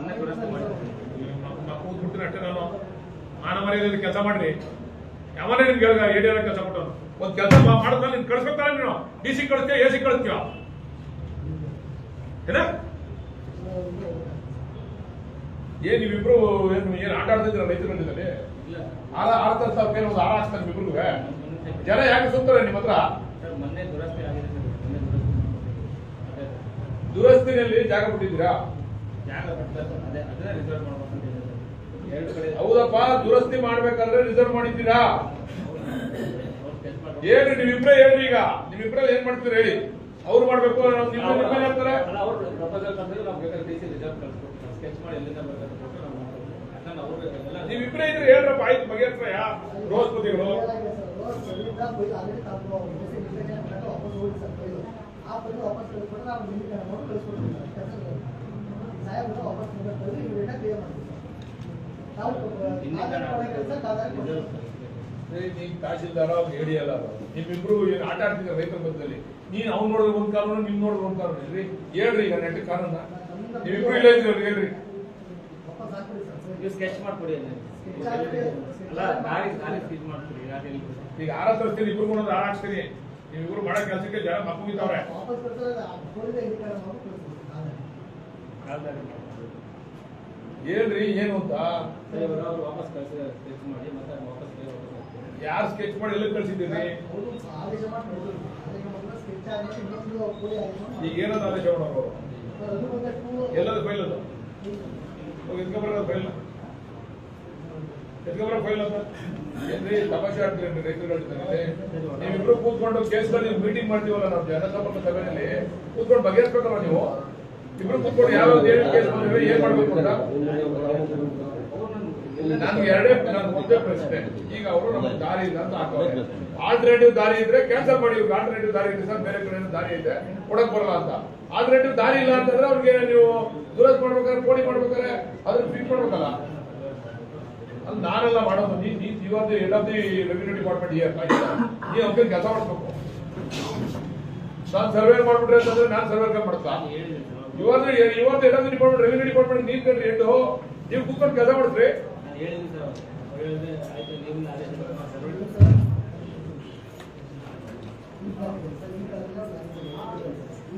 ಮೊನ್ನೆ ದುರಸ್ತಿ ಅಷ್ಟೇ ನಾನು ಮಾನ ಮರ್ಯಾದೆ ಕೆಲಸ ಮಾಡ್ರಿ. ಯಾವನೇ ನಿನ್ಗೆ ಏಡಿಯಾರ ಕೆಲಸ ಕೊಟ್ಟನು ಒಂದ್ ಕೆಲಸ ಮಾಡಿದ್ಮೇಲೆ ನೀನ್ ನೀನು. ಡಿ ಸಿ ಕಳಿಸ್ತೀಯ ಎ ಸಿ ಕಳಿಸ್ತೀಯ? ಏನ? ಏನ್ ನೀವಿಬ್ರು ಏನು ಏನ್ ಆಟ ಆಡ್ತಿದ್ರ ರೈತರ ಆಳ ಸಾವಿರ ಒಂದು ಆಳ ಹಾಕ್ತಾರೆ ಇಬ್ರಿಗೂ ಜನ ಯಾಕೆ ಸುತ್ತಾರೆ ನಿಮ್ಮ ಹತ್ರ? ದುರಸ್ತಿನಲ್ಲಿ ಜಾಗ ಬಿಟ್ಟಿದ್ದೀರಾ ಹೌದಪ್ಪ ದುರಸ್ತಿ ಮಾಡ್ಬೇಕಂದ್ರೆ ರಿಸರ್ವ್ ಮಾಡಿದ್ದೀರಾ? ಏನು ಮಾಡ್ಬೇಕು. ಏನು ಈಗ ಹೇಳ್ರಿ ಈಗ. ನೀವಿಬ್ರಲ್ಲಿ ಏನ್ ಮಾಡ್ತೀರಿ ಹೇಳಿ. ಅವ್ರು ಮಾಡ್ಬೇಕು ಹೇಳ್ತಾರೆ ನಿಮ್ಮ ಮೇಲೆ ಹಾಕ್ತಾರೆ ಅಲ್ಲ ಅವ್ರು ಪ್ರಪೋಸಲ್ ತಂದ್ರೆ ನಾವು ಬೇಕಾದ್ರೆ ನಾವು ರಿಸರ್ವ್ ಕಳಿಸ್ಬೇಕು ಸ್ಕೆಚ್ ವಾಪಸ್ ಮುಂದೆ ನೀನ್ ತಹಶೀಲ್ದಾರ ಅವ್ರು ಹೇಳಿ ಅಲ್ಲ ಅದು. ನಿಮ್ಮಿಬ್ರು ಏನು ಆಟ ರೈತರ ಮಧ್ಯದಲ್ಲಿ ನೀನ್ ಅವ್ನು ನೋಡಿದ್ರೆ ಒಂದ್ ಕಾನೂನು ನಿಮ್ ನೋಡಿದ್ರೆ ಒಂದ್ ಕಾನೂನು ಇಲ್ರಿ ಹೇಳ್ರಿ ಈಗ ನೆಟ್ಟ ಕಾನೂನ ನೀವಿಬ್ರು ಇಲ್ಲ ಇದ್ದೀರಿ ಹೇಳ್ರಿ. ನೀವು ಸ್ಕೆಚ್ ಮಾಡ್ಕೊಡಿ ಅಲ್ಲಿ. ದಾರಿ ಸ್ಕೆಚ್ ಮಾಡ್ಕೊಡಿ ಈಗ ಆರ ಇಬ್ರು ಕೂಡ ನೀವಿಬ್ರು ಮಾಡೋ ಕೆಲಸಕ್ಕೆ ಜನ ಮಕ್ಕಳಿದ್ದಾವ್ರೆ ಮಾಡ್ಕೊಡಿ. ಹೇಳ್ರಿ ಏನು ಅಂತ? ವಾಪಸ್ ಕಳಿಸಿ ಮಾಡಿ ಮತ್ತೆ ವಾಪಸ್. ಯಾರು ಸ್ಕೆಚ್ ಮಾಡಿ ಎಲ್ಲ ಕಳ್ಸಿದ್ದೀರಿ? ಈಗ ಏನಂತ ಆದೇಶ ಮಾಡೋರು ಎಲ್ಲದ ಫೈಲ್ ಅದು? ಎತ್ಕೊಬರೋದು ಫೈಲ್ ಎತ್ಕೊಬರೋ ಫೈಲ್ ಅಂತ? ಏನ್ರಿ ತಮಾಷೆ ಆಡ್ತೀರಿ ರೈತರು ನೀವಿಬ್ರು ಕೂತ್ಕೊಂಡು ಕೇಸ್ಗಳಲ್ಲಿ ಮೀಟಿಂಗ್ ಮಾಡ್ತೀವಲ್ಲ ನಾವು ಜನಸಂಪರ್ಕ ಸಭೆಯಲ್ಲಿ ಕೂತ್ಕೊಂಡು ಬಗೆಹರಿಸ್ಬೇಕಲ್ಲ ನೀವು? ಇಬ್ರು ಮಾಡ್ಬೇಕು ಅಂತ? ನನ್ಗೆ ಎರಡೇ ನಾನು ಒಂದೇ ಪ್ರಶ್ನೆ. ಈಗ ಅವರು ನಮ್ಗೆ ದಾರಿ ಇಲ್ಲ ಅಂತ ಹಾಕೋರೆ. ಆಲ್ಟರ್ನೇಟಿವ್ ದಾರಿ ಇದ್ರೆ ಕ್ಯಾನ್ಸಲ್ ಮಾಡಿ ಇವ್ರಿಗೆ ಆಲ್ಟರ್ನೇಟಿವ್ ದಾರಿ ಇದೆ ಸರ್ ಬೇರೆ ಕಡೆ ದಾರಿ ಇದೆ, ಕೊಡಕ್ ಬರಲ್ಲ ಅಂತ. ಆಲ್ಟರ್ನೇಟಿವ್ ದಾರಿ ಇಲ್ಲ ಅಂತಂದ್ರೆ ಅವ್ರಿಗೆ ನೀವು ದುರಸ್ತ್ ಮಾಡ್ಬೇಕಾದ್ರೆ ಕೋಡಿ ಮಾಡ್ಬೇಕಾದ್ರೆ ಅದನ್ನ ಫೀಟ್ ಮಾಡ್ಬೇಕಲ್ಲ? ಅದು ನಾನೆಲ್ಲ ಮಾಡೋದು. ನೀ ನೀ ಇವತ್ತು head of the revenue department year ನೀ ಅವ್ರಿಗೆ ಕೆಲಸ ಮಾಡ್ಬೇಕು ನಾನು ಸರ್ವೆ ಮಾಡ್ಬಿಟ್ರೆ ಅಂತಂದ್ರೆ ನಾನು ಸರ್ವೆ ಮಾಡ್ತಾ. ಇವತ್ತು ಇವತ್ತು ದಿ ಡಿಪಾರ್ಟ್ಮೆಂಟ್ ರೆವಿನ್ಯೂ ಡಿಪಾರ್ಟ್ಮೆಂಟ್ ನೀನ್ ಕಂಡ್ರಿ ಹೆಡ್ ನೀವು ಕೂತ್ಕೊಂಡು ಕೆಲಸ ಮಾಡಿದ್ರಿ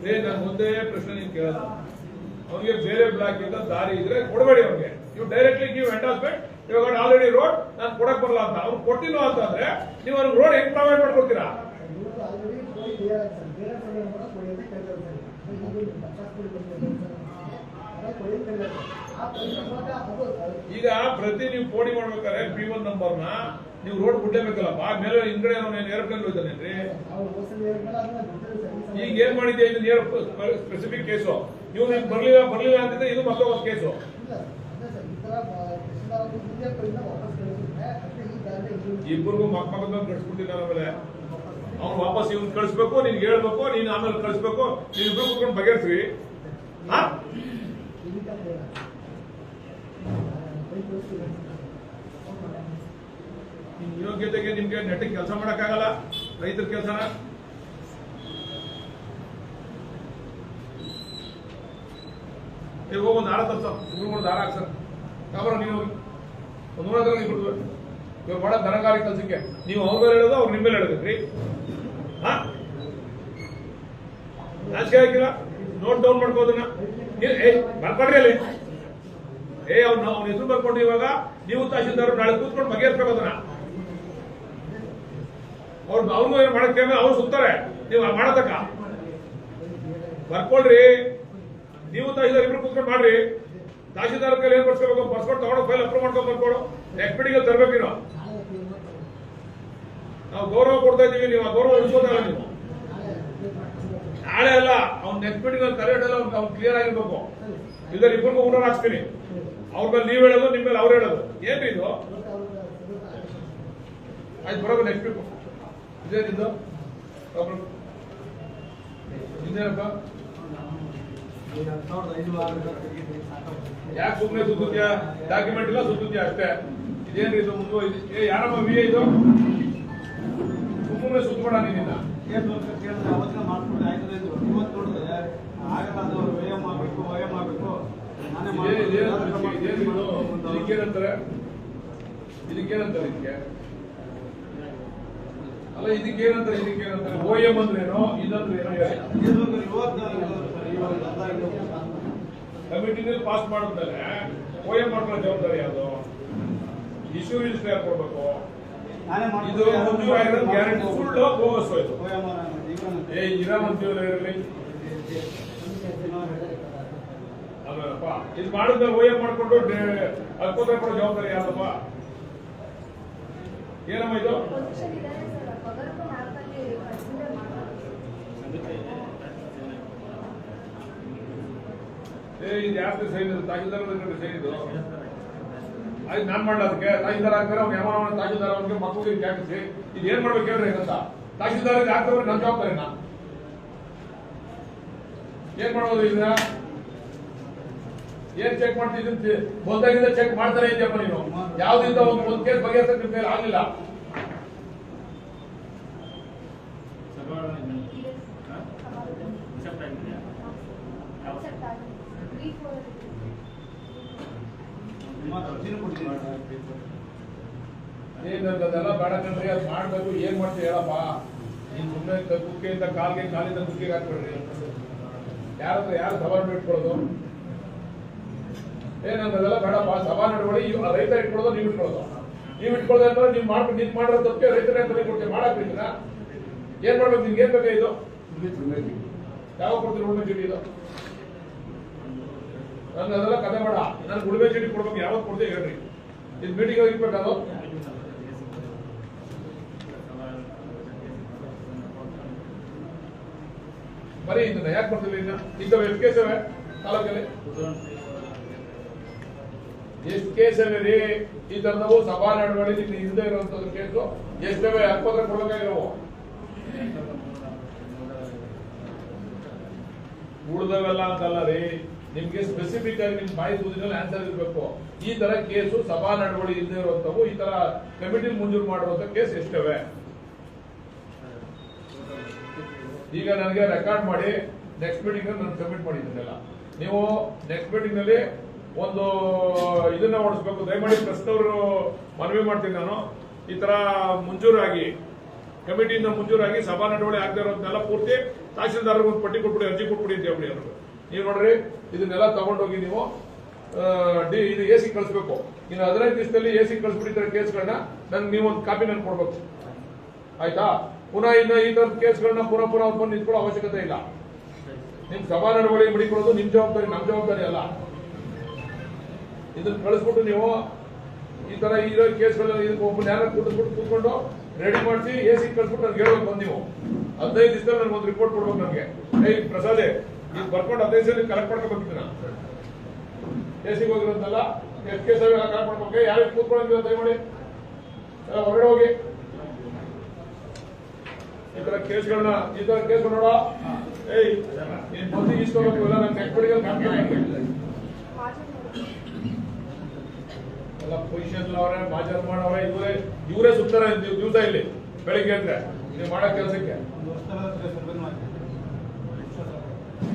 ಏ ನಾನು ಒಂದೇ ಪ್ರಶ್ನೆ ನೀನು ಕೇಳಲ್ಲ ಅವ್ನಿಗೆ ಬೇರೆ ಬ್ಲಾಕ್ ಇಂದ ದಾರಿ ಇದ್ರೆ ಕೊಡಬೇಡಿ ಅವ್ನಿಗೆ. ನೀವು ಡೈರೆಕ್ಟ್ಲಿ ನೀವು ಎಂಡಾಸ್ಮೆಂಟ್ ಇವಾಗ ಆಲ್ರೆಡಿ ರೋಡ್ ನಾನು ಕೊಡಕ್ ಬರಲ್ಲ ಅಂತ. ಅವ್ನು ಕೊಟ್ಟಿಲ್ಲ ಅಂತಂದ್ರೆ ನೀವು ಅವ್ರಿಗೆ ರೋಡ್ ಹೆಂಗ್ ಪ್ರೊವೈಡ್ ಮಾಡ್ಕೊಡ್ತೀರಾ? ಈಗ ಪ್ರತಿ ನೀವು ಪೋಣಿ ಮಾಡ್ಬೇಕಾದ್ರೆ ಪಿ ಒನ್ ನಂಬರ್ನ ನೀವು ರೋಡ್ ಬಿಡ್ಲೇಬೇಕಲ್ಲಪ್ಪ ಮೇಲೆ ಹಿಂಗಡೆ ಅವನು ಏರೋಪ್ಲೇನ್ ಹೋಯ್ತಾನೇನ್ರಿ ಈಗ ಏನ್ ಮಾಡಿದ್ಯಾ ಇದನ್ನ ಸ್ಪೆಸಿಫಿಕ್ ಕೇಸು ನೀವು ನಂಗೆ ಬರ್ಲಿಲ್ಲ ಬರ್ಲಿಲ್ಲ ಅಂತಿದ್ರೆ ಇದು ಮತ್ತೊಂದು ಕೇಸು ಇಬ್ಬರಿಗೂ ಮಕ್ಕ ಮಗದ ಕಳ್ಸ್ಬಿಟ್ಟಿದ್ದಾನೆ ಆಮೇಲೆ. ಅವ್ನು ವಾಪಸ್ ಇವ್ನು ಕಳಿಸ್ಬೇಕು, ನೀನ್ ಹೇಳ್ಬೇಕು, ನೀನ್ ಆಮೇಲೆ ಕಳಿಸ್ಬೇಕು. ನೀನ್ ಇಬ್ರು ಕುತ್ಕೊಂಡು ಬಗೆಹರಿಸ್ರಿ. ಹಾ? ನಿಮ್ ಯೋಗ್ಯತೆಗೆ ನಿಮ್ಗೆ ನೆಟ್ಟಿಗೆ ಕೆಲಸ ಮಾಡಕ್ಕಾಗಲ್ಲ. ರೈತರ ಕೆಲಸನ. ಹೋಗಿ, ಒಂದು ದಾರ ತರ್ಸ. ಮೂರು ದಾರ ಹಾಕ್ಸರ್ ಯಾವ ನೀವು ಹೋಗಿ. ಒಂದು ನೂರ ಹತ್ರ ಬಿಡ್ದು ಇವ್ರು ಮಾಡೋ ದನಗಾರಿ ಕೆಲಸಕ್ಕೆ. ನೀವು ಅವ್ರ ಮೇಲೆ ಹೇಳೋದು, ಅವ್ರು ನಿಮ್ಮ ಮೇಲೆ ಹೇಳಬೇಕ್ರಿ ಹಾಕಿಲ್ಲ? ನೋಟ್ ಡೌನ್ ಮಾಡ್ಕೋದನ್ನ ನೀವ್- ಬರ್ಕೊಡ್ರಿ ಅಲ್ಲಿ. ಏ, ಅವ್ನು, ಅವ್ನ ಹೆಸರು ಬರ್ಕೊಂಡ್ರಿ ಇವಾಗ. ನೀವು ತಹಶೀಲ್ದಾರ್ ನಾಳೆ ಕೂತ್ಕೊಂಡು ಬಗೆಹರಿಸ್ಬೇಕು ಅದನ್ನ ಅವ್ರು, ಅವ್ರಿಗೂ ಏನು ಮಾಡಕ್ಕೆ ಅವ್ರು ಸುತ್ತಾರೆ. ನೀವು ಮಾಡತಕ್ಕ ಬರ್ಕೊಳ್ರಿ ನೀವು ತಹಶೀಲ್ದಾರ್ ಇಬ್ರು ಕೂತ್ಕೊಂಡು ಮಾಡ್ರಿ. ತಹಶೀಲ್ದಾರ್ ಕೈಲಿ ಏನ್ ಬರ್ಸ್ಕೋಬೇಕು? ಬರ್ಸ್ಕೊಂಡು, ತಗೊಂಡು ಫೈಲ್ ಅಪ್ರೂವ್ ಮಾಡ್ಕೊಂಡು ಬರ್ಕೊಡು. ಎಕ್ಸ್ಪಿಡಿಗೆ ತರ್ಬೇಕು ನೀವು ನಾವು ಗೌರವ ಕೊಡ್ತಾ ಇದೀವಿ ನೀವು. ಆ ಗೌರವ ಉಳಿಸೋದಲ್ಲ ನೀವು. ನಾಳೆ ಅಲ್ಲ, ಅವ್ನ ನೆಕ್ಸ್ಪಿಡಿಗೆ ಕರೆಕ್ಟ್ ಅಲ್ಲ ಅವ್ನು ಕ್ಲಿಯರ್ ಆಗಿರ್ಬೇಕು. ಇದ್ರ ಇಬ್ಬರಿಗೂ ಊಟ ಹಾಕ್ಸ್ತೀನಿ. ಅವ್ರ ಮೇಲೆ ನೀವ್ ಹೇಳೋದು ನಿಮ್ಮ ಮೇಲೆ ಅವ್ರು ಹೇಳೋದು. ಏನ್ರಿ ಇದು? ಆಯ್ತು, ಬರೋದು ನೆಕ್ಸ್ಟ್ ವೀಕ್ ಇದೇನಿದ್ದು ಇನ್ನೇನಪ್ಪ? ಯಾಕೆ ಸುಮ್ಮನೆ ಸುತ್ತಿದ್ಯಾ ಡಾಕ್ಯುಮೆಂಟ್ ಇಲ್ಲ ಸುತ್ತಿದ್ಯಾ ಅಷ್ಟೇ. ಇದೇನು ಇದು ಮುಂದೆ ಏ ಯಾರಮ್ಮ ವಿ ಇದು? ಸುಮ್ಮನೆ ಸುತ್ತಬೇಡ ನೀನಿನ್ನ. ಮಾಡ್ಕೊಂಡು ಆಯ್ತದೆ ಇವತ್ತು ನೋಡಿದ್ರೆ ಆಗಲ್ಲ ಅದು ವ್ಯಯ ಮಾಡಬೇಕು ವ್ಯಯ ಮಾಡಬೇಕು? ಇದಕ್ಕೇನಂತಾರೆ ಇದಕ್ಕೇನಂತಾರೆ ಇದಕ್ಕೆ ಅಲ್ಲ ಇದಕ್ಕೇನಂತಾರೆ ಇದಕ್ಕೇನಂತಾರೆ ಓ ಎಂ ಅಂದ್ರೇನು ಇದಂದ್ರೆ ಏನೋ ಕಮಿಟಿನಲ್ಲಿ ಪಾಸ್ ಮಾಡಿದ್ಮೇಲೆ ಓ ಎಂ ಮಾಡ್ಕೊಳ್ಳೋ ಜವಾಬ್ದಾರಿ ಅದು ಇಶ್ಯೂ ರಿಜಿಸ್ಟರ್ ಕೊಡ್ಬೇಕು ಇದು ಗ್ಯಾರಂಟಿ ಫುಲ್ ಬೋಗಸ್ ಹೋಯ್ತು. ಏ ಇರಾಮಂತೀವಲ್ಲ ಇರಲಿ ಅಲ್ಲಪ್ಪ, ಇದು ಮಾಡಿದ್ಮೇಲೆ ಓಎಂ ಮಾಡಿಕೊಂಡು ಅಲ್ಪೋದ್ರೆ ಕೊಡೋ ಜವಾಬ್ದಾರಿ ಯಾರಪ್ಪ ಏನಮ್ಮ ಇದು? ಏ, ಇದು ಯಾಕೆ ಸೈನ್ ಇದು? ತಾಜೀಲ್ದಾರ್ ಸೈನ್ ಇದು? ಆಯ್ತು, ನಾನ್ ಅದಕ್ಕೆ? ತಾಜೀಲ್ದಾರ್ ಹಾಕ್ತಾರೆ ಅವ್ನು ಯಾವ ಅವನ ಅವ್ನಿಗೆ ಮಕ್ಕಳಿಗೆ ಇದು ಏನ್ ಮಾಡ್ಬೇಕು ಹೇಳ್ರಿ ಅಂತ ಇದು ಹಾಕ್ತವ್ರೆ ನನ್ನ ಏನ್ ಮಾಡೋದು ಇದನ್ನ ಏನ್ ಚೆಕ್ ಮಾಡ್ತಿದ್ದೀನಿ ಮೊದಲಾಗಿಂದ ಚೆಕ್ ಮಾಡ್ತಾನೆ ಇದೆಯಪ್ಪ ನೀನು. ಯಾವ್ದಿಂದ ಒಂದು ಒಂದು ಕೇಸ್ ಬಗೆಹರಿಸಕ್ಕೆ ನಿಮ್ ಕೈಲಿ ಆಗ್ಲಿಲ್ಲ. ಏನಂತದೆಲ್ಲ ಬೇಡ ಕಣ್ರಿ, ಅದು ಮಾಡ್ಬೇಕು. ಏನ್ ಮಾಡ್ತೀವಿ ಹೇಳಪ್ಪ? ನೀನ್ ಸುಮ್ಮನೆ ಅಂತ ಕಾಲ್ಗೆ, ಕಾಲಿಂದ ಕುಕ್ಕಿಗೆ ಹಾಕ್ಬೇಡ್ರಿ. ಯಾರತ್ರ ಯಾರು ಸವಾಲು ಇಟ್ಕೊಳ್ಳೋದು? ಏನಂತದೆಲ್ಲ ಬೇಡಪ್ಪ ಸಭಾ ನಡವಳಿ ಇವ್- ಆ ರೈತ ಇಟ್ಕೊಳ್ಳೋದು, ನೀವು ಇಟ್ಕೊಳ್ಳೋದು. ನೀವು ಇಟ್ಕೊಳ್ಳೋದು ಅಂದ್ರೆ ನೀವು ಮಾಡ್ಕೊಂಡು ನೀವು ಮಾಡಿರೋ ತಪ್ಪಿಗೆ ರೈತರ ಅಂತ ಕೊಡ್ತೀವಿ ಮಾಡಕ್ ಬಿಟ್ಟಿನ ಏನ್ ಮಾಡ್ಬೇಕು? ನಿಮ್ಗೆ ಏನ್ ಬೇಕಾ ಇದು? ಯಾವ ಕೊಡ್ತೀರಿ ಉಳ್ಮೆ ಚೀಟಿ ಇದು? ನನ್ಗೆ ಅದೆಲ್ಲ ಕತೆ ಬೇಡ. ನನ್ಗೆ ಉಳ್ಮೆ ಚೀಟಿ ಕೊಡ್ಬೇಕು. ಯಾವಾಗ ಕೊಡ್ತೀವಿ ಹೇಳ್ರಿ. ಇದು ಮೀಟಿಂಗ್ ಹೋಗಿರ್ಬೇಕದು ಬರೀ ಇದನ್ನ ಯಾಕೆ ಬರ್ತಿಲ್ಲ ಇನ್ನ? ಈಗ ಎಷ್ಟು ಕೇಸ್ ಇವೆ ತಾಲೂಕಲ್ಲಿ? ಎಷ್ಟು ಕೇಸ್ ಇವೆ ರೀ? ಈ ತರದವು ಸಭಾ ನಡವಳಿ ನಿನ್ನ ಹಿಂದೆ ಇರುವಂತದ್ದು ಕೇಸು. ಎಷ್ಟವೆ? ಹತ್ತೊಂದ್ರೆ ಕೊಡಬೇಕಾಗಿರೋ ಉಳಿದವೆಲ್ಲ ಅಂತಲ್ಲ ರೀ. ನಿಮ್ಗೆ ಸ್ಪೆಸಿಫಿಕ್ ಆಗಿ ನಿಮ್ ಬಾಯಿ ತುದಿನಲ್ಲಿ ಆನ್ಸರ್ ಇರಬೇಕು. ಈ ತರ ಕೇಸು ಸಭಾ ನಡವಳಿ ಇಲ್ಲದೆ ಇರುವಂತವು ಈ ತರ ಕಮಿಟಿ ಮಂಜೂರು ಮಾಡುವಂತ ಕೇಸ್ ಎಷ್ಟವೆ? ಈಗ ನನಗೆ ರೆಕಾರ್ಡ್ ಮಾಡಿ ನೆಕ್ಸ್ಟ್ ಮೀಟಿಂಗ್ ನಾನು ಸಬ್ಮಿಟ್ ಮಾಡಿದ್ದೀನಲ್ಲ ನೀವು ನೆಕ್ಸ್ಟ್ ಮೀಟಿಂಗ್ನಲ್ಲಿ ಒಂದು ಇದನ್ನ ಓಡಿಸ್ಬೇಕು. ದಯಮಾಡಿ ಪ್ರಸ್ತವರು ಮನವಿ ಮಾಡ್ತೀನಿ ನಾನು. ಈ ತರ ಮಂಜೂರಾಗಿ, ಕಮಿಟಿಯಿಂದ ಮಂಜೂರಾಗಿ ಸಭಾ ನಡವಳಿ ಆಗದೆ ಇರೋದನ್ನೆಲ್ಲ ಪೂರ್ತಿ ತಹಶೀಲ್ದಾರ್ಗೆ ಒಂದು ಪಟ್ಟಿ ಕೊಟ್ಬಿಡಿ, ಅರ್ಜಿ ಕೊಟ್ಬಿಡಿ ಅಂತ ಹೇಳಿ ಅವರು ನೀವು ನೋಡ್ರಿ, ಇದನ್ನೆಲ್ಲ ತಗೊಂಡೋಗಿ ನೀವು ಡಿ, ಇದು ಎ ಸಿ ಕಳಿಸ್ಬೇಕು. ಇನ್ನು ಹದಿನೈದು ದಿವಸದಲ್ಲಿ ಎ ಸಿ ಕಳಿಸ್ಬಿಟ್ಟಿದ್ರೆ ಕೇಸ್ಗಳನ್ನ ನನ್ಗೆ ನೀವೊಂದು ಕಾಪಿ ನನ್ಗೆ ಕೊಡ್ಬೇಕು. ಆಯ್ತಾ? ಪುನಃ ಇನ್ನು ತರದ ಕೇಸ್ಗಳನ್ನ ಪುನಃ ಪುನಃ ಅವ್ರು ಬಂದು ನಿಂತ್ಕೊಳ್ಳೋ ಅವಶ್ಯಕತೆ ಇಲ್ಲ. ನಿಮ್ ಸಭಾ ನಡವಳಿ ಮಡಿಕೊಳ್ಳೋದು ನಿಮ್ ಜವಾಬ್ದಾರಿ, ನಮ್ ಜವಾಬ್ದಾರಿ ಅಲ್ಲ. ಇದನ್ನ ಕಳಿಸ್ಬಿಟ್ಟು ನೀವು ಈ ತರ ಇರೋ ಕೇಸ್ಗಳೆಲ್ಲ ಒಬ್ಬ ನ್ಯಾಯ ಕೂತ್ಬಿಟ್ಟು ಕೂತ್ಕೊಂಡು ರೆಡಿ ಮಾಡಿಸಿ ಎ ಸಿ ಕಳ್ಸ್ಬಿಟ್ಟು ನನ್ಗೆ ಹೇಳೋಕೆ ಬಂದು ನೀವು. ಹದಿನೈದು ದಿವಸ ನನ್ಗೆ ಒಂದು ರಿಪೋರ್ಟ್ ಕೊಡ್ಬೇಕು ನನಗೆ. ಏಯ್ ಪ್ರಸಾದೆ ನೀವು ಬರ್ಕೊಂಡು ಹದಿನೈದು ಸಲ ಕಲೆಕ್ಟ್ ಮಾಡ್ಕೊಬೇಕಿದ್ದೀನ ಎ ಸಿಗೆ ಹೋಗಿರೋದಲ್ಲ ಎಷ್ಟು ಕೇಸ್ ಕಲೆಕ್ಟ್ ಮಾಡ್ಬೇಕು ಯಾರಿಗೆ ಕೂತ್ಕೊಳ್ಳೋಂಗಿಲ್ಲ, ದಯಮಾಡಿ. ಹೊರಗಡೆ ಹೋಗಿ. ಈ ತರ ಕೇಸ್ಗಳನ್ನ, ಈ ತರ ಕೇಸ್ ನೋಡ. ಏಯ್, ನೀನ್ ಬಂದು ಇಸ್ಕೋಬೇಕು ಇಲ್ಲ. ನನ್ನ ಎಲ್ಲ ಪೊಸಿಷನ್ ಅವರೇ ಮಾಜರ್ ಮಾಡವ್ರೆ, ಇವರೇ ಇವರೇ ಸುತ್ತಾರೆ ದಿವಸ ಇಲ್ಲಿ, ಬೆಳಿಗ್ಗೆ ಅಂದ್ರೆ, ನೀವು ಮಾಡೋ ಕೆಲಸಕ್ಕೆ.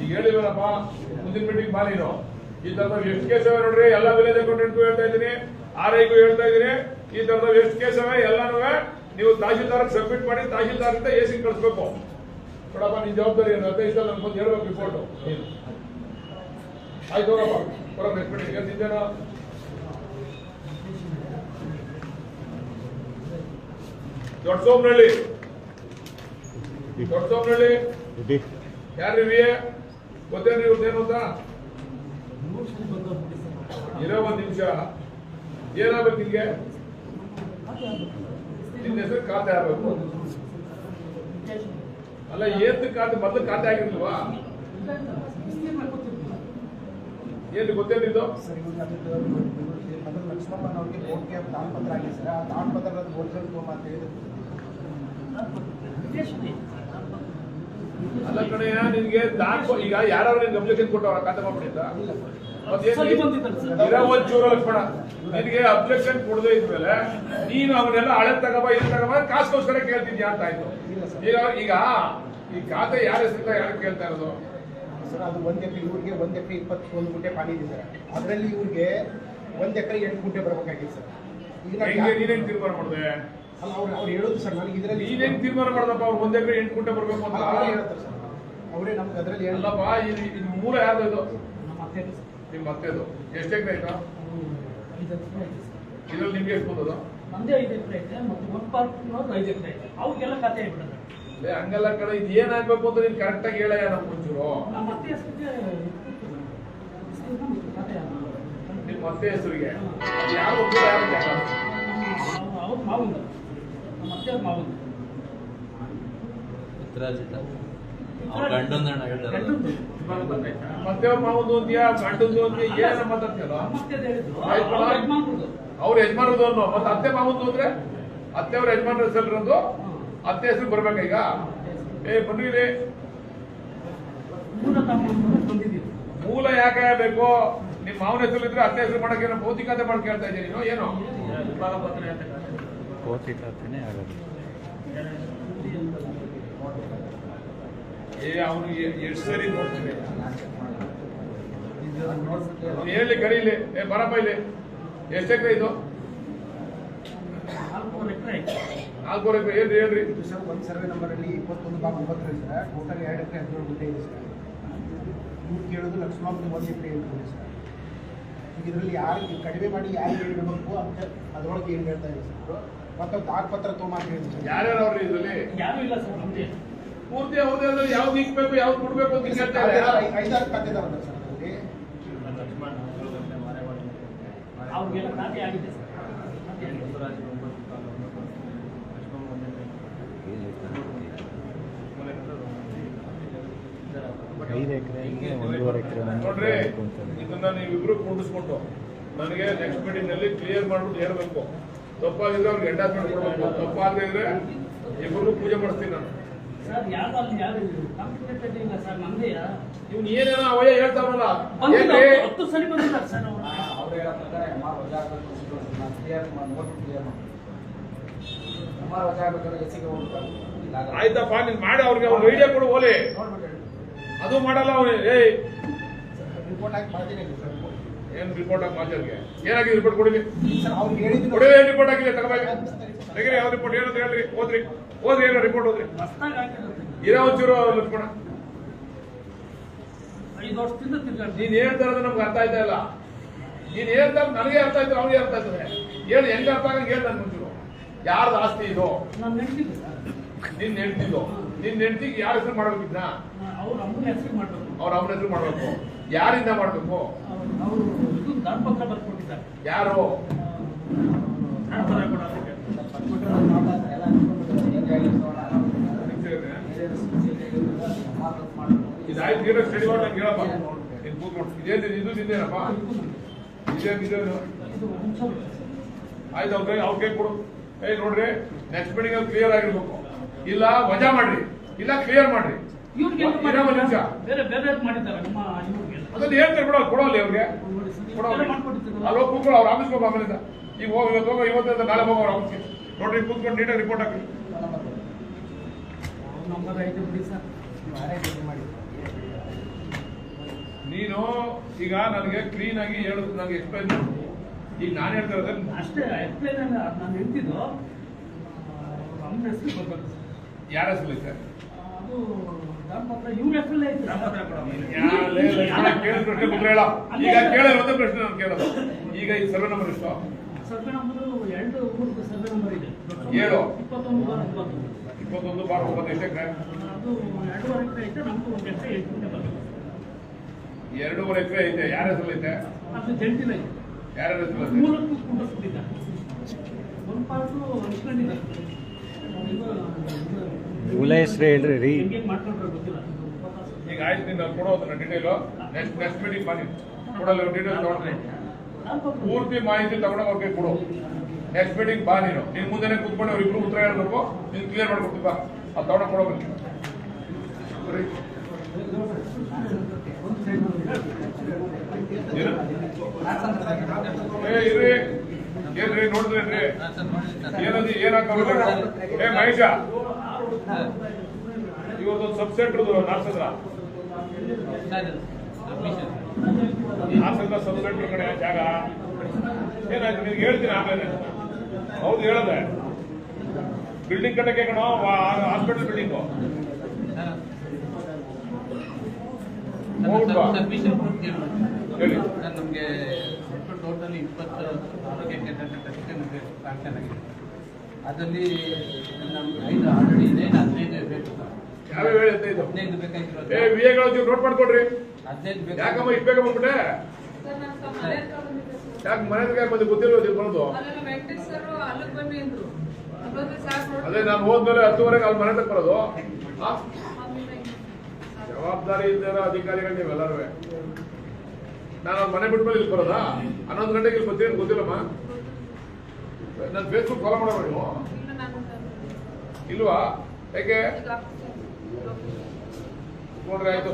ಈಗ ಹೇಳಿವನಪ್ಪ ಮುಂದಿನ ಮೀಟಿಂಗ್ ಬಾ ನೀನು. ಈ ತರದ ಎಷ್ಟು ಕೇಸ್ ಅವೆ ನೋಡ್ರಿ, ಎಲ್ಲ ವಿಲೇಜ್ ಅಕೌಂಟೆಂಟ್ಗೂ ಹೇಳ್ತಾ ಇದ್ದೀನಿ ಆರ್ ಐಗೂ ಹೇಳ್ತಾ ಇದ್ದೀನಿ, ಈ ತರದ ಎಷ್ಟು ಕೇಸ್ ಅವೆ ಎಲ್ಲಾನು ನೀವು ತಹಶೀಲ್ದಾರ್ ಸಬ್ಮಿಟ್ ಮಾಡಿ ತಹಶೀಲ್ದಾರ್ ಇಂದ ಎ ಸಿ ಕಳಿಸ್ಬೇಕು. ನೋಡಪ್ಪ ನಿನ್ ಜವಾಬ್ದಾರಿ ಏನು? ಅದೇ ಸಲ ನನ್ಗೆ ಮುಂದೆ ಹೇಳ್ಬೇಕು ರಿಪೋರ್ಟ್ ಆಯ್ತು ಹೋಗಪ್ಪ. ದೊಡ್ಡ ಸೋಮನಹಳ್ಳಿ ದೊಡ್ಡ ಸೋಮನಹಳ್ಳಿ ಯಾರು ಎ? ಗೊತ್ತೇನ್ರಿ ಇವ್ರದ್ದೇನು ಅಂತ? ಇರೋ ಒಂದ್ ನಿಮಿಷ. ಏನಾಗ್ಬೇಕು ನಿನ್ಗೆ ನಿನ್ನ ಹೆಸರು ಖಾತೆ ಆಗಬೇಕು ಅಲ್ಲ ಏತ್ ಖಾತೆ ಮೊದಲು ಖಾತೆ ಆಗಿರ್ಲಿಲ್ವಾ? ಏನು ಗೊತ್ತೇನಿದ್ದು ಲಕ್ಷ್ಮಪ್ಪನವ್ರಿಗೆ ತಾಳ್ಪತ್ರ ಆಗಿದೆ ಸರ್ ಆ ತಾಳ್ಪತ್ರದ ಒರಿಜಿನಲ್ ಫಾರ್ಮ್ ಅಂತ ಹೇಳಿದ್ರು. ಅಲ್ಲ ಕಡೆಯ ನಿನ್ಗೆ ದಾಖ ಈಗ ಯಾರು ನಿನ್ಗೆ ಅಬ್ಜೆಕ್ಷನ್ ಕೊಟ್ಟವ್ರ ಖಾತೆ ಮಾಡ್ಬಿಟ್ಟಿದ್ದ ಚೂರು ಲಕ್ಷ್ಮಣ ನಿನಗೆ ಅಬ್ಜೆಕ್ಷನ್ ಕೊಡದೇ ಇದ್ಮೇಲೆ ನೀನು ಅವನ್ನೆಲ್ಲ ಹಳೆ ತಗೋಬ ಇದು ತಗೋಬ ಕಾಸ್ಗೋಸ್ಕರ ಕೇಳ್ತಿದ್ಯಾ ಅಂತ ಆಯ್ತು. ಈಗ ಈಗ ಈ ಖಾತೆ ಯಾರ ಹೆಸರಿಂದ ಯಾರು ಕೇಳ್ತಾ ಇರೋದು? ಸರ್ ಅದು ಒಂದ್ ಎಕರೆ ಇವ್ರಿಗೆ ಒಂದ್ ಎಕರೆ ಇಪ್ಪತ್ತೊಂದು ಗುಂಟೆ ಪಾನಿ ಇದೆ ಸರ್. ಅದರಲ್ಲಿ ಇವ್ರಿಗೆ ಒಂದ್ ಎಕರೆ ಎಂಟು ಗುಂಟೆ ಬರ್ಬೇಕಾಗಿತ್ತು ಸರ್. ಈಗ ನೀನೇನ್ ತೀರ್ಮಾನ ಮಾಡಿದೆ? ಅಲ್ಲ ಅವ್ರು ಅವ್ರು ಹೇಳೋದು ಸರ್ ನನಗೆ ಇದರಲ್ಲಿ ನೀನೇನ್ ತೀರ್ಮಾನ ಮಾಡ್ದಪ್ಪ? ಅವ್ರು ಒಂದ್ ಎಕರೆ ಎಂಟು ಗುಂಟೆ ಬರ್ಬೇಕು ಅಂತ? ಅವರೇ ಹೇಳ್ತಾರೆ ಸರ್. ಅವರೇ ನಮ್ಗೆ ಅದರಲ್ಲಿ ಹೇಳಲ್ಲ ಅಲ್ಲಪ್ಪ ಇದು ಇದು ಮೂಲ ಯಾವ್ದು ಇದು? ನಮ್ಮ ಅತ್ತೆ ಸರ್. ನಿಮ್ಮ ಮತ್ತೆದು ಎಷ್ಟು ಎಕರೆ ಆಯ್ತಾ. ಇದ್ರಲ್ಲಿ ನಿಮ್ಗೆ ಎಷ್ಟು ಬಂದದ ನಮ್ದೇ ಐದು ಎಕರೆ ಐತೆ ಮತ್ತು ಒಂದು ಪಾರ್ಕ್ನವ್ರು ಐದು ಎಕರೆ ಐತೆ. ಅವ್ರಿಗೆಲ್ಲ ಖಾತೆ ಆಗ್ಬಿಡೋದು ಹಂಗಲ್ಲ ಕಡೆ ಇದು ಏನಾಗ್ಬೇಕು ಅಂತ ನೀನ್ ಕರೆಕ್ಟ್ ಆಗಿ ಹೇಳ ನಮ್ಗೆ ಒಂಚೂರು ನಮ್ಮ ಅತ್ತೆ ಹೆಸರಿಗೆ ನಿಮ್ಮ ನಿಮ್ ಮತ್ತೆ ಹೆಸರಿಗೆ? ಯಾರು ಒಬ್ಬರು ಯಾರು. ಅವ್ರ ನಮ್ಮ ಅತ್ತೆ ಅವ್ರ ಮಾವಂಗ ಮತ್ತೆ ಮಾವಂದು ಅಂತೀಯ ಗಂಡಂದು ಅಂತೀಯ ಏನ ಮಾತಾಡ್ತೀಯಲ್ಲ. ಅವ್ರ ಯಜಮಾನದು ಅನ್ನೋ ಮತ್ತೆ ಅತ್ತೆ ಮಾವಂದು ಅಂದ್ರೆ ಅತ್ತೆ ಅವ್ರ ಯಜಮಾನ ಹೆಸರು ಅತ್ತೆ ಹೆಸರು ಬರ್ಬೇಕ ಈಗ? ಏ ಬನ್ನಿ ಇಲ್ಲಿ. ಮೂಲ ಯಾಕೆ ಬೇಕು ನಿಮ್ ಮಾವನ ಹೆಸರು ಇದ್ರೆ ಅತ್ತೆ ಹೆಸರು ಮಾಡಕ್ಕೆ ಏನೋ ಭೌತಿಕತೆ ಮಾಡಿ ಕೇಳ್ತಾ ಇದ್ದೀನಿ ನೀನು ಏನು? ಪೌತ್ರಿಕತೆನೇ ಆಗೋದು ಏ ಅವನು ಎಷ್ಟು ಸರಿ ನೋಡ್ತೀನಿ. ಹೇಳಿ ಕರೀಲಿ ಏ ಬರಪ್ಪ ಇಲ್ಲಿ. ಎಷ್ಟು ಎಕರೆ ಇದು? ನಾಲ್ಕೂವರೆ ಎಕರೆ. ಏನ್ರಿ ಹೇಳ್ರಿ ಇದು ಸರ್ ಒಂದು ಸರ್ವೆ ನಂಬರಲ್ಲಿ ಇಪ್ಪತ್ತೊಂದು ಭಾಗ ಒಂಬತ್ತರಲ್ಲಿ ಸರ್ ಟೋಟಲ್ ಎರಡು ಎಕರೆ ಹದಿನೇಳು ಗುಂಟೆ ಇದೆ ಸರ್. ಇವ್ರು ಕೇಳೋದು ಲಕ್ಷ್ಮಣ್ ಒಂದು ಎಕರೆ ಇರ್ತದೆ ಸರ್. ಈಗ ಇದರಲ್ಲಿ ಯಾರಿಗೆ ಕಡಿಮೆ ಮಾಡಿ ಯಾರು ಇಡಬೇಕು ಅಂತ ಅದರೊಳಗೆ ಏನು ಹೇಳ್ತಾ ಇದೆ ಸರ್? ಮತ್ತು ದಾಖಪತ್ರ ಪತ್ರ ತೊಗೊಂಬ ಹೇಳಿದ್ರು ಸರ್. ಯಾರ್ಯಾರು ಅವ್ರಿ ಇದರಲ್ಲಿ? ಯಾರು ಇಲ್ಲ ಸರ್ ನಮ್ದೇ. ಪೂರ್ತಿ ಅವ್ರದ್ದು ಯಾವ್ದು ನೀಕ್ಬೇಕು ಯಾವ್ದು ಕೊಡ್ಬೇಕು ಅಂತ ಐದಾರು ಖಾತೆದಾರ ಅವ್ರಿಗೆಲ್ಲ ಖಾತೆ ಆಗಿದೆ ಸರ್. ಖಾತೆ ಆಗಿದೆ. ಐದು ಎಕರೆ ಒಂದೂವರೆ ಎಕರೆ ನೋಡ್ರಿ ಇದನ್ನ ನೀವಿಬ್ರು ಕೂಡಿಸ್ಕೊಂಡು ನನಗೆ ನೆಕ್ಸ್ಟ್ ಮೀಟಿಂಗ್ನಲ್ಲಿ ಕ್ಲಿಯರ್ ಮಾಡ್ಬಿಟ್ಟು ಹೇಳ್ಬೇಕು. ತಪ್ಪಾಗಿದ್ರೆ ಅವ್ರಿಗೆ ಎಂಡಾಸ್ಮೆಂಟ್ ಕೊಡ್ಬೇಕು. ತಪ್ಪಾಗದೆ ಇದ್ರೆ ಇಬ್ರು ಪೂಜೆ ಮಾಡಿಸ್ತೀನಿ ನಾನು. ಸರ್ ಯಾರು ಅಲ್ಲಿ ಯಾರು ಇಲ್ಲ ಸರ್ ಇವ್ನು ಏನೇನೋ ಅವಯ ಹೇಳ್ತಾವಲ್ಲ ಬಂದಿಲ್ಲ ಏನ್ರಿ? ಹತ್ತು- ಸಲ ಸರ್ ಅವರು. ಅವ್ರು ಹೇಳೋ ಪ್ರಕಾರ ಎಂ ಆರ್ ವಜಾ ಆಗಬೇಕು ನಾನು ಕ್ಲಿಯರ್ ಮಾಡಿ ನೋಡ್ಬಿಟ್ಟು ಕ್ಲಿಯರ್ ಮಾಡಿ ಎಂ ಆರ್ ವಜಾ ಆಗ್ಬೇಕಾದ್ರೆ ಎಸಿಗೆ ಹೋಗ್ಬೇಕು. ಇದಾಗಲ್ಲ. ಆಯ್ತಪ್ಪ ನೀನ್ ಮಾಡಿ ಅವ್ರಿಗೆ ಅವ್ರ ಐಡಿಯಾ ಕೊಡು ಓಲೆ. ನೋಡ್ಬಿಟ್ಟು ಹೇಳಿ. ಅದು ಮಾಡಲ್ಲ ಅವನು. ಏಯ್. ರಿಪೋರ್ಟ್ ಹಾಕಿ ಮಾಡ್ತೀನಿ ಸರ್ ಏನ್ ರಿಪೋರ್ಟ್ ಹಾಕಿ ಏನಾಗಿದೆ ರಿಪೋರ್ಟ್ ಕೊಡಿಲಿ ಸರ್ ಹೇಳಿದ್ದು ಕೊಡಿ ರಿಪೋರ್ಟ್ ಆಗಿದೆ ತಗೋಬೇಕು ತೆಗೀರಿ ಯಾವ ರಿಪೋರ್ಟ್ ಏನಂತ ಹೇಳ್ರಿ ಓದ್ರಿ. ಓದ್ರಿ ಏನೋ ರಿಪೋರ್ಟ್ ಓದ್ರಿ ಏನೋ ಒಂಚೂರು ಲಕ್ಷ್ಮಣ ನೀನ್ ಹೇಳ್ತಾರ ನಮ್ಗೆ ಅರ್ಥ ಆಯ್ತಾ ಇಲ್ಲ ನೀನ್ ಹೇಳ್ತಾರ ನನಗೆ ಅರ್ಥ ಆಯ್ತು ಅವ್ನಿಗೆ ಅರ್ಥ ಆಯ್ತದೆ ಹೇಳಿ ಹೆಂಗ ಅರ್ಥ ಆಗಂಗೆ ಹೇಳ್ ನನ್ ಮುಂಚೂರು ಯಾರ್ದು ಆಸ್ತಿ ಇದು ನಾನು ಸರ್ ನಿನ್ ಹೆಂಡ್ತಿಗೆ ಯಾರ ಹೆಸರು ಮಾಡ್ಬೇಕಿದ್ನ ಅವ್ರ ಅಮ್ಮನ ಹೆಸರು ಮಾಡಬೇಕು ಅವ್ರ ಅವನ ಹೆಸರು ಮಾಡ್ಬೇಕು ಯಾರಿಂದ ಮಾಡ್ಬೇಕು ಯಾರು ಇದಾಯ್ತು ಸ್ಟಡಿ ಮಾಡಿ ನಂಗೆ ಹೇಳಪ್ಪ. ಇದು ಇದೇನು ಇದು ನಿಂದೇನಪ್ಪ ಇದೇನು. ಆಯ್ತು ಅವ್ರ ಕೈ ಅವ್ರ ಕೈ ಕೊಡು. ಏ ನೋಡ್ರಿ ನೆಕ್ಸ್ಟ್ ಮೀಟಿಂಗ್ ಅಲ್ಲಿ ಕ್ಲಿಯರ್ ಆಗಿರ್ಬೇಕು. ಇಲ್ಲ ವಜಾ ಮಾಡ್ರಿ. ಇಲ್ಲ ಕ್ಲಿಯರ್ ಮಾಡ್ರಿ. ಇವ್ರಿಗೆ ಇವ್ರಿಗೆ. ಅದನ್ನ ಹೇಳ್ತಾರೆ ಕೊಡೋಲ್ಲ ಅವ್ರಿಗೆ ಕೊಡೋ ಬೇರೆ ಮಾಡ್ಕೊಟ್ಟಿದ್ದೀರಲ್ಲ. ಅಲ್ಲಿ ಹೋಗಿ ಕೂತ್ಕೊಳ್ಳೋ ಅವ್ರ ಆಫೀಸ್ಗೆ ಹೋಗಿ ಆಮೇಲಿಂದ. ಈಗ ಹೋಗಿ ಇವತ್ತು ಹೋಗೋ ಇವತ್ತಿಂದ ನಾಳೆ ಹೋಗೋ ಅವ್ರ ಆಫೀಸ್ಗೆ. ನೋಡ್ರಿ ಕೂತ್ಕೊಂಡು ನೀಟಾಗಿ ರಿಪೋರ್ಟ್ ಹಾಕಿ ನಂಬರ್ ಐತೆ ಬಿಡಿ ಸರ್ ನೀನು ಈಗ ನನಗೆ ಕ್ಲೀನ್ ಆಗಿ ಹೇಳುದು ನನಗೆ ಎಕ್ಸ್ಪ್ಲೈನ್ ಈಗ ನಾನು ಹೇಳ್ತಾ ಇರೋದು ಅಷ್ಟೇ ಎಕ್ಸ್ಪ್ಲೈನ್ ಅಲ್ಲ ನಾನು ಹೇಳ್ತಿದ್ದು. ನಮ್ಮ ಹೆಸರು ಬರ್ಬೇಕು ಸರ್. ಯಾರ ಹೆಸರು ಸರ್ ಅದು ದಾನಪತ್ರ ಇವ್ರ ಹೆಸರಲ್ಲೇ ಐತೆ. ಕೇಳಿದ ಪ್ರಶ್ನೆ ಉತ್ತರ ಹೇಳ ಈಗ ಪ್ರಶ್ನೆ ನಾನು ಕೇಳೋದು. ಈಗ ಈ ಸರ್ವೆ ನಂಬರ್ ಎಷ್ಟು? ಸರ್ವೆ ನಂಬರು ಎರಡು ಮೂರು ಸರ್ವೆ ನಂಬರ್ ಇದೆ. ಏಳು. ಇಪ್ಪತ್ತೊಂದು ಬಾರ್ ಒಂಬತ್ತು ಇಪ್ಪತ್ತೊಂದು ಬಾರ್ ಒಂಬತ್ತು ಎಷ್ಟು ಎಕರೆ ಅದು ಎರಡೂವರೆ ಎಕರೆ ಐತೆ ಯಾರ ಹೆಸರು ಐತೆ? ಯಾರ ಹೆಸರು ಹೇಳ್ರಿ ರೀ. ಈಗ ಆಯ್ತು ನೀನು ಕೊಡೋದನ್ನ ಡೀಟೇಲು ನೆಕ್ಸ್ಟ್ ನೆಕ್ಸ್ಟ್ ಮೀಟಿಂಗ್ ಬನ್ನಿ. ಕೊಡಲ್ಲ ಡೀಟೇಲ್ ನೋಡ್ರಿ ಪೂರ್ತಿ ಮಾಹಿತಿ ತಗೊಂಡೋಗಿ ಕೊಡು. ನೆಕ್ಸ್ಟ್ ಮೀಟಿಂಗ್ ಬಾ ನೀನು. ನಿನ್ ಮುಂದೆನೆ ಕೂತ್ಕೊಂಡು ಅವ್ರಿಬ್ರು ಉತ್ತರ ಹೇಳ್ಬೇಕು. ನೀನು ಕ್ಲಿಯರ್ ಮಾಡ್ಕೊಡ್ತೀವಿ ಬಾ. ಅದು ತಗೊಂಡು ಕೊಡೋಬೇಕು? ಏ, ಇರ್ರಿ. ಏನ್ರಿ ನೋಡಿದ್ರೇನ್ರಿ ಏನದು ಏನಾಗ್ತಾವ ಏ, ಮಹೇಶ. ಇವತ್ತೊಂದು ಸಬ್ ನಾರ್ಸದ್ರ ನಾರ್ಸಂದ್ರ. ಹಾಸನ ಸಬ್ ಸೆಂಟರ್ ಕಡೆ ಜಾಗ. ಏನಾಯ್ತು ನಿಮ್ಗೆ ಹೇಳ್ತೀನಿ ಆಮೇಲೆ. ಹೌದು ಹೇಳದೆ. ಬಿಲ್ಡಿಂಗ್ ಕಟ್ಟಕ್ಕೆ ಕಣೋ ಹಾಸ್ಪಿಟಲ್ ಬಿಲ್ಡಿಂಗು ನಮ್ಗೆ ಹೇಳಿ. ನಮಗೆ ಟೋಟಲ್ ಇಪ್ಪತ್ತು ಆರೋಗ್ಯ ಕೇಂದ್ರ ನಮಗೆ ಸ್ಯಾಂಕ್ಷನ್ ಆಗಿದೆ. ಅದರಲ್ಲಿ ನಮ್ಗೆ ಐದು ಆಲ್ರೆಡಿ ಇದೆ ಹದಿನೈದು ಬೇಕು. ಹದಿನೈದು ಎಗಳು ನೋಟ್ ಮಾಡ್ಕೊಡ್ರಿ. ಯಾಕಮ್ಮ ಇಷ್ಟು ಬೇಗ ಬಂದ್ಬಿಟ್ಟೆ ಸರ್ ನಾನು ಸ್ವಲ್ಪ ಮನೆ ಸರ್. ಯಾಕೆ ಮನೆ ಬಂದು ಗೊತ್ತಿಲ್ಲ ಬರೋದು ಅದೇ ನಾನು ಹೋದ್ಮೇಲೆ ಹತ್ತುವರೆಗೆ ಅಲ್ಲಿ ಮನೆ ಹತ್ರ ಬರೋದು? ಜವಾಬ್ದಾರಿ ಇಲ್ದಿರೋ ಅಧಿಕಾರಿಗಳು ನೀವೆಲ್ಲರೂ. ನಾನು ಮನೆ ಬಿಟ್ಮೇಲೆ ಇಲ್ಲಿ ಬರೋದಾ? ಹನ್ನೊಂದು ಗಂಟೆಗೆ ಇಲ್ಲಿ ಬರ್ತೀನಿ ಗೊತ್ತಿಲ್ಲಮ್ಮ? ನನ್ನ ಫೇಸ್ಬುಕ್ ಫಾಲೋ ಮಾಡೋಣ ನೀವು? ಇಲ್ಲ ನಾನು ಇಲ್ವಾ? ಯಾಕೆ ನೋಡ್ರಿ ಆಯ್ತು.